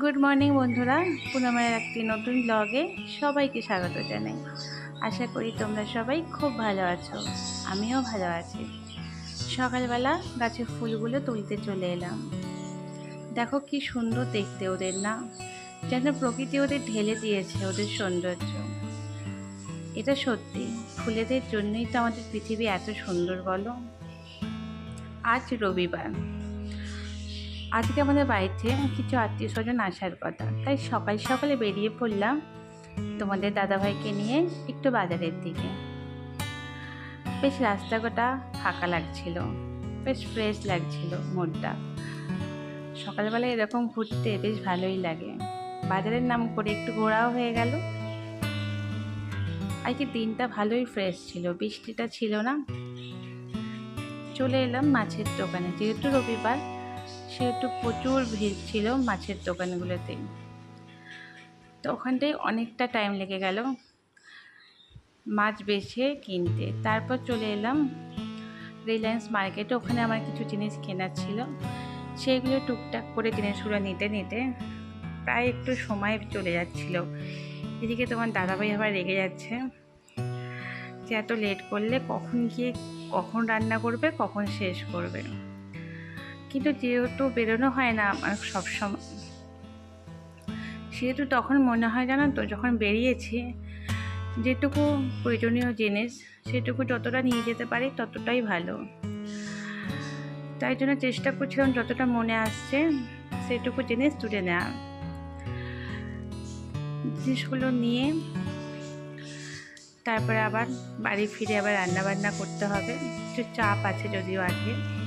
Good morning বন্ধুরা। পুনমের একটি নতুন ব্লগে সবাইকে স্বাগত জানাই। আশা করি তোমরা সবাই খুব ভালো আছো। আমিও ভালো আছি। সকালবেলা গাছের ফুলগুলো তুলতে চলে এলাম। দেখো কি সুন্দর দেখতে ওদের না। যেন প্রকৃতি ওদের ঢেলে দিয়েছে ওদের সৌন্দর্য। এটা সত্যি, ফুলেদের জন্যই তো আমাদের পৃথিবী এত সুন্দর বলো। আজ রবিবার। আজকে আমাদের বাড়িতে কিছু আত্মীয় স্বজন আসার কথা। তাই সকাল সকালে বেরিয়ে পড়লাম তোমাদের দাদাভাইকে নিয়ে একটু বাজারের দিকে। বেশ রাস্তাঘাটা ফাঁকা লাগছিল, বেশ ফ্রেশ লাগছিল মুডটা সকালবেলা এরকম ঘুরতে বেশ ভালোই লাগে। বাজারের নাম করে একটু ঘোরাও হয়ে গেল। আজকে দিনটা ভালোই ফ্রেশ ছিল, বৃষ্টিটা ছিল না। চলে এলাম মাছের দোকানে, যেহেতু রবিবার সেহেতু প্রচুর ভিড় ছিল মাছের দোকানগুলোতে। তো ওখানটায় অনেকটা টাইম লেগে গেল মাছ বেছে কিনতে। তারপর চলে এলাম রিলায়েন্স মার্কেটে ওখানে আমার কিছু জিনিস কেনার ছিল। সেইগুলো টুকটাক করে জিনিসগুলো নিতে নিতে প্রায় একটু সময় চলে যাচ্ছিল। এদিকে তোমার দাদাভাই আবার রেগে যাচ্ছে যে এত লেট করলে কখন গিয়ে কখন রান্না করবে, কখন শেষ করবে। কিন্তু যেহেতু বেরোনো হয় না আমার সবসময় সেহেতু তখন মনে হয় জানো তো, যখন বেরিয়েছি, যেটুকু প্রয়োজনীয় জিনিস, সেটুকু যতটা নিয়ে যেতে পারি ততটাই ভালো। তাই জন্য চেষ্টা করছিলাম যতটা মনে আসছে, সেটুকু জিনিস তুলে নেওয়া জিনিসগুলো নিয়ে, তারপরে আবার বাড়ি ফিরে আবার রান্না বান্না করতে হবে। একটু চাপ আছে যদিও আজকে।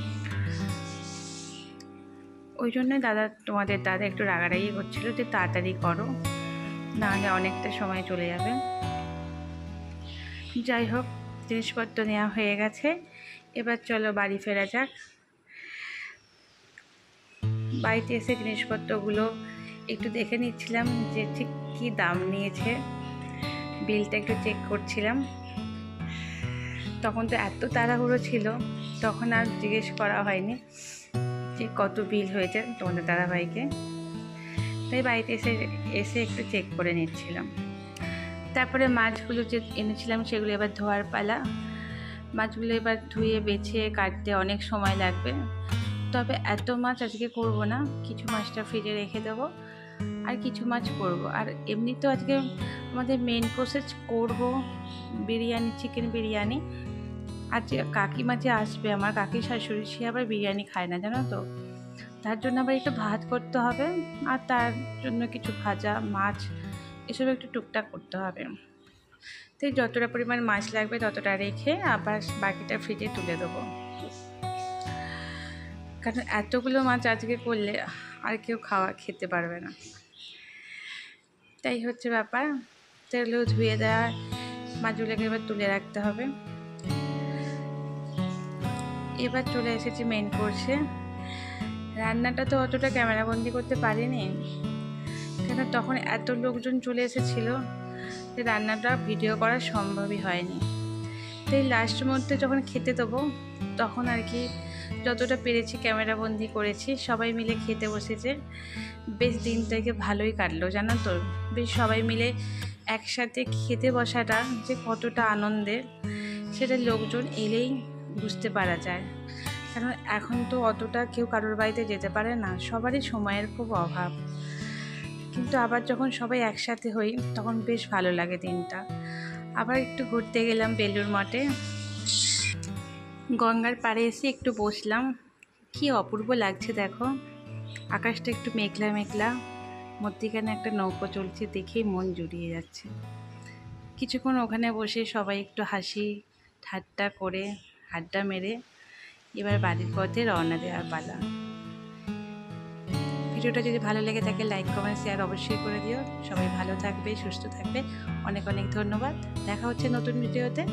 ওই জন্যই দাদা তোমাদের দাদা একটু রাগারাগি করছিল যে তাড়াতাড়ি করো নাহলে অনেকটা সময় চলে যাবে। যাই হোক, জিনিসপত্র নেওয়া হয়ে গেছে। এবার চলো বাড়ি ফেরা যাক। বাড়িতে এসে জিনিসপত্রগুলো একটু দেখে নিচ্ছিলাম যে ঠিক কী দাম নিয়েছে। বিলটা একটু চেক করছিলাম। তখন তো এত তাড়াহুড়ো ছিল, তখন আর জিজ্ঞেস করা হয়নি। যে কত বিল হয়েছে তোমাদের দাদাভাইকে। তাই বাড়িতে এসে এসে একটু চেক করে নিচ্ছিলাম। তারপরে মাছগুলো যে এনেছিলাম সেগুলো এবার ধোয়ার পালা। মাছগুলো এবার ধুয়ে, বেছে, কাটতে অনেক সময় লাগবে। তবে এত মাছ আজকে করব না, কিছু মাছটা ফ্রিজে রেখে দেবো আর কিছু মাছ করব। আর এমনি তো আজকে আমাদের মেন প্রসেস করব বিরিয়ানি চিকেন বিরিয়ানি। আর যে কাকিমা যে আসবে, আমার কাকি শাশুড়ি, সে আবার বিরিয়ানি খায় না, জানো তো? তার জন্য আবার একটু ভাত করতে হবে, আর তার জন্য কিছু ভাজা, মাছ, এসব একটু টুকটাক করতে হবে। তাই যতটা পরিমাণ মাছ লাগবে, ততটা রেখে আবার বাকিটা ফ্রিজে তুলে দেবো। কারণ এতগুলো মাছ আজকে করলে আর কেউ খাওয়া, খেতে পারবে না। তাই হচ্ছে ব্যাপার। তেলও ধুয়ে দেওয়া মাছগুলোকে এবার তুলে রাখতে হবে। এবার চলে এসেছি মেন কোর্সে রান্নাটা তো অতটা ক্যামেরাবন্দি করতে পারিনি। কেন তখন এত লোকজন চলে এসেছিল যে রান্নাটা ভিডিও করা সম্ভবই হয়নি। তাই লাস্ট মধ্যে যখন খেতে দেবো, তখন আর কি যতটা পেরেছি ক্যামেরাবন্দি করেছি, সবাই মিলে খেতে বসেছে। বেশ দিনটাকে ভালোই কাটলো, জানো তো? বেশ সবাই মিলে একসাথে খেতে বসাটা যে কতটা আনন্দের, সেটা লোকজন এলেই বুঝতে পারা যায়। কারণ এখন তো অতটা কেউ কারোর বাড়িতে যেতে পারে না, সবারই সময়ের খুব অভাব। কিন্তু আবার যখন সবাই একসাথে হই, তখন বেশ ভালো লাগে দিনটা। আবার একটু ঘুরতে গেলাম বেলুর মঠে। গঙ্গার পাড়ে এসে একটু বসলাম। কি অপূর্ব লাগছে দেখো। আকাশটা একটু মেঘলা মেঘলা, মধ্যিখানে একটা নৌকো চলছে দেখেই মন জুড়িয়ে যাচ্ছে। কিছুক্ষণ ওখানে বসে সবাই একটু হাসি, ঠাট্টা করে আড্ডা মেরে এবার বাড়ির পথে রওনা দেওয়ার পালা। ভিডিওটা যদি ভালো লেগে থাকে লাইক কমেন্ট শেয়ার অবশ্যই করে দিও। সবাই ভালো থাকবে, সুস্থ থাকবে। অনেক অনেক ধন্যবাদ। দেখা হচ্ছে নতুন ভিডিওতে।